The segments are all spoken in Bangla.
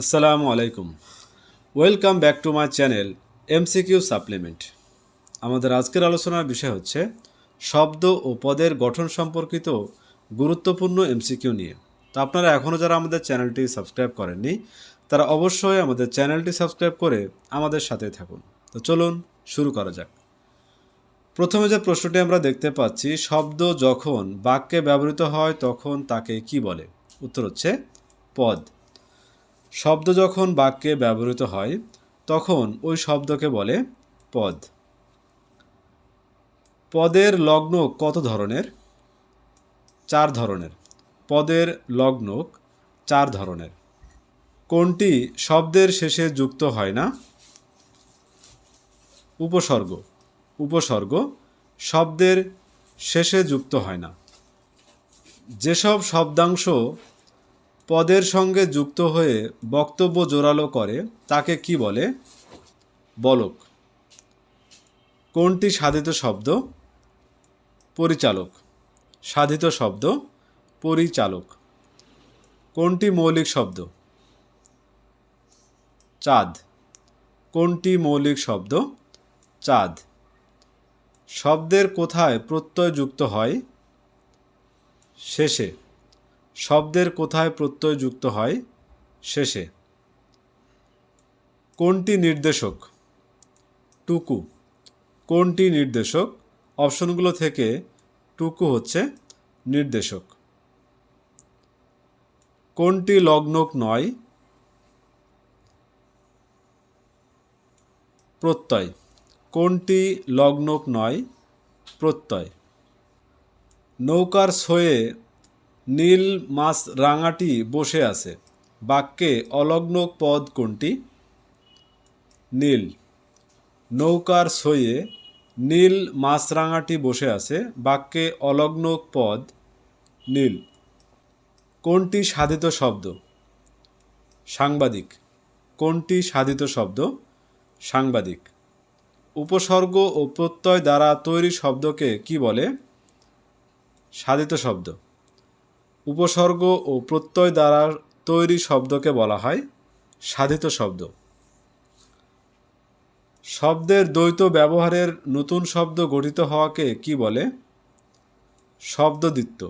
আসসালামু আলাইকুম। Welcome back to my channel MCQ supplement আমাদের আজকের আলোচনার বিষয় হচ্ছে, শব্দ ও পদের গঠন সম্পর্কিত গুরুত্বপূর্ণ এমসিকিউ নিয়ে। তো আপনারা এখনও যারা আমাদের চ্যানেলটি সাবস্ক্রাইব করেননি, তারা অবশ্যই আমাদের চ্যানেলটি সাবস্ক্রাইব করে আমাদের সাথে থাকুন। তো চলুন শুরু করা যাক। প্রথমে যে প্রশ্নটি আমরা দেখতে পাচ্ছি, শব্দ যখন বাক্যে ব্যবহৃত হয় তখন তাকে কি বলে? উত্তর হচ্ছে, পদ। শব্দ যখন বাক্যে ব্যবহৃত হয়, তখন ওই শব্দকে বলে পদ। পদের লগ্ন কত ধরনের? চার ধরনের। পদের লগ্নক চার ধরনের। কোনটি শব্দের শেষে যুক্ত হয় না? উপসর্গ। উপসর্গ শব্দের শেষে যুক্ত হয় না। যেসব শব্দাংশ পদের সঙ্গে যুক্ত হয়ে বক্তব্য জোরালো করে, তাকে কি বলে? বলক। কোনটি সাধিত শব্দ? পরিচালক। সাধিত শব্দ? পরিচালক। কোনটি মৌলিক শব্দ? চাঁদ। কোনটি মৌলিক শব্দ? চাঁদ। শব্দের কোথায় প্রত্যয় যুক্ত হয়? শেষে। শব্দের কোথায় প্রত্যয় যুক্ত হয়? শেষে। কোনটি নির্দেশক? টুকু। কোনটি নির্দেশক? অপশনগুলো থেকে টুকু হচ্ছে নির্দেশক। কোনটি লগ্নক নয়? প্রত্যয়। কোনটি লগ্নক নয়? প্রত্যয়। নৌকার ছয়ে নীল মাছ রাঙাটি বসে আছে। বাক্যে অলগ্ন পদ কোনটি? নীল। নৌকার ছয়ে নীল মাছরাঙাটি বসে আছে। বাক্যে অলগ্ন পদ নীল। কোনটি সাধিত শব্দ? সাংবাদিক। কোনটি সাধিত শব্দ? সাংবাদিক। উপসর্গ ও প্রত্যয় দ্বারা তৈরি শব্দকে কি বলে? সাধিত শব্দ। উপসর্গ ও প্রত্যয় দ্বারা তৈরি শব্দকে বলা হয় সাধিত শব্দ। শব্দের দ্বৈত ব্যবহারের নতুন শব্দ গঠিত হওয়াকে কি বলে? শব্দদিত্য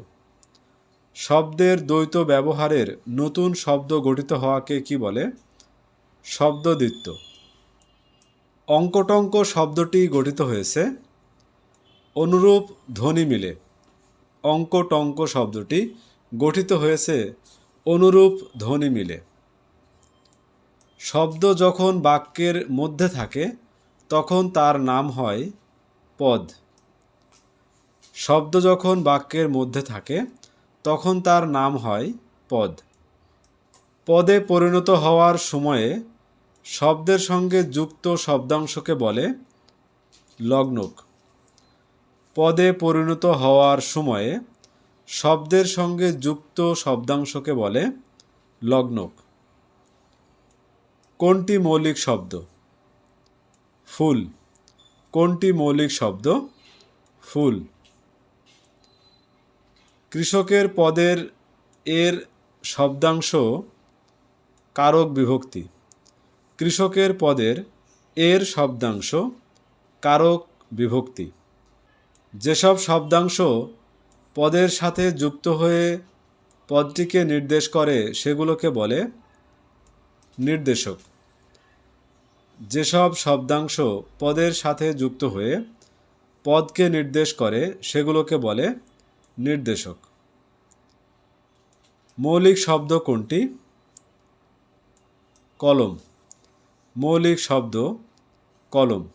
শব্দের দ্বৈত ব্যবহারের নতুন শব্দ গঠিত হওয়াকে কি বলে? শব্দদিত্য অঙ্কটঙ্ক শব্দটি গঠিত হয়েছে। অনুরূপ ধ্বনি মিলে। অঙ্কটঙ্ক শব্দটি গঠিত হয়েছে অনুরূপ ধ্বনি মিলে। শব্দ যখন বাক্যের মধ্যে থাকে, তখন তার নাম হয় পদ। শব্দ যখন বাক্যের মধ্যে থাকে, তখন তার নাম হয় পদ। পদে পরিণত হওয়ার সময়ে শব্দের সঙ্গে যুক্ত শব্দাংশকে বলে লগ্নক। পদে পরিণত হওয়ার সময়ে শব্দের সঙ্গে যুক্ত শব্দাংশকে বলে লগ্নক। কোনটি মৌলিক শব্দ? ফুল। কোনটি মৌলিক শব্দ? ফুল। কৃষকের পদের এর শব্দাংশ কারক বিভক্তি। কৃষকের পদের এর শব্দাংশ কারক বিভক্তি। যেসব শব্দাংশ পদের সাথে যুক্ত হয়ে পদটিকে নির্দেশ করে সেগুলোকে বলে নির্দেশক। যেসব শব্দাংশ পদের সাথে যুক্ত হয়ে পদকে নির্দেশ করে সেগুলোকে বলে নির্দেশক। মৌলিক শব্দ কোনটি? কলম। মৌলিক শব্দ কলম।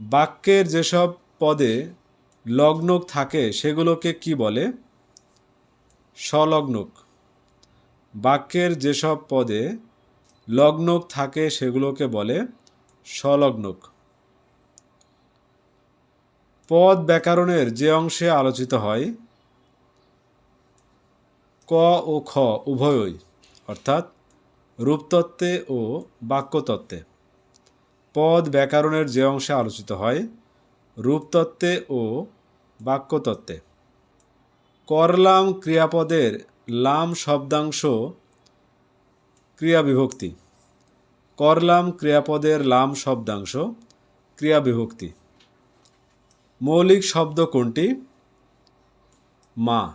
বাক্যের যেসব পদে লগ্নক থাকে, সেগুলোকে কি বলে? স্বলগ্নক। বাক্যের যেসব পদে লগ্নক থাকে, সেগুলোকে বলে স্বলগ্নক। পদ ব্যাকরণের যে অংশে আলোচিত হয়, ক ও খ উভয়ই, অর্থাৎ রূপতত্ত্বে ও বাক্যতত্ত্বে। পদ ব্যাকরণের যে অংশে আলোচিত হয়, রূপতত্ত্বে ও বাক্যতত্ত্বে। করলাম ক্রিয়াপদের লাম শব্দাংশ ক্রিয়া বিভক্তি করলাম ক্রিয়াপদের লাম শব্দাংশ ক্রিয়া বিভক্তি মৌলিক শব্দ কোনটি? মা।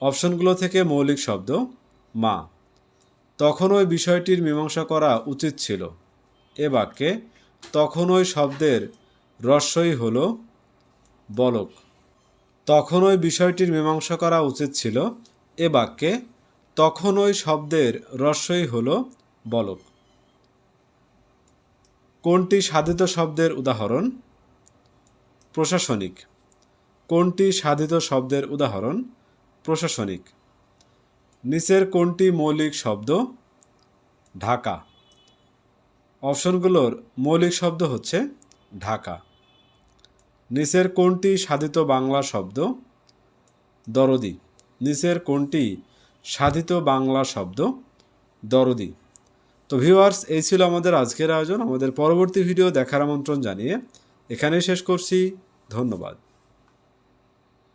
অপশনগুলো থেকে মৌলিক শব্দ, মা। তখন ওই বিষয়টির মীমাংসা করা উচিত ছিল। এ বাক্যে, তখন ওই শব্দের রস্যই হল বলক। তখন ওই বিষয়টির মীমাংসা করা উচিত ছিল। এ বাক্যে, তখন ওই শব্দের রস্যই হল বলক। কোনটি সাধিত শব্দের উদাহরণ? প্রশাসনিক। কোনটি সাধিত শব্দের উদাহরণ? প্রশাসনিক। নিচের কোনটি মৌলিক শব্দ? ঢাকা। অপশনগুলোর মৌলিক শব্দ হচ্ছে ঢাকা। নিচের কোনটি সাধিত বাংলা শব্দ। দরদি। নিচের কোনটি সাধিত বাংলা শব্দ। দরদি। তো ভিউয়ার্স এই ছিল আমাদের আজকের আয়োজন। আমাদের পরবর্তী ভিডিও দেখার আমন্ত্রণ জানিয়ে এখানেই শেষ করছি। ধন্যবাদ।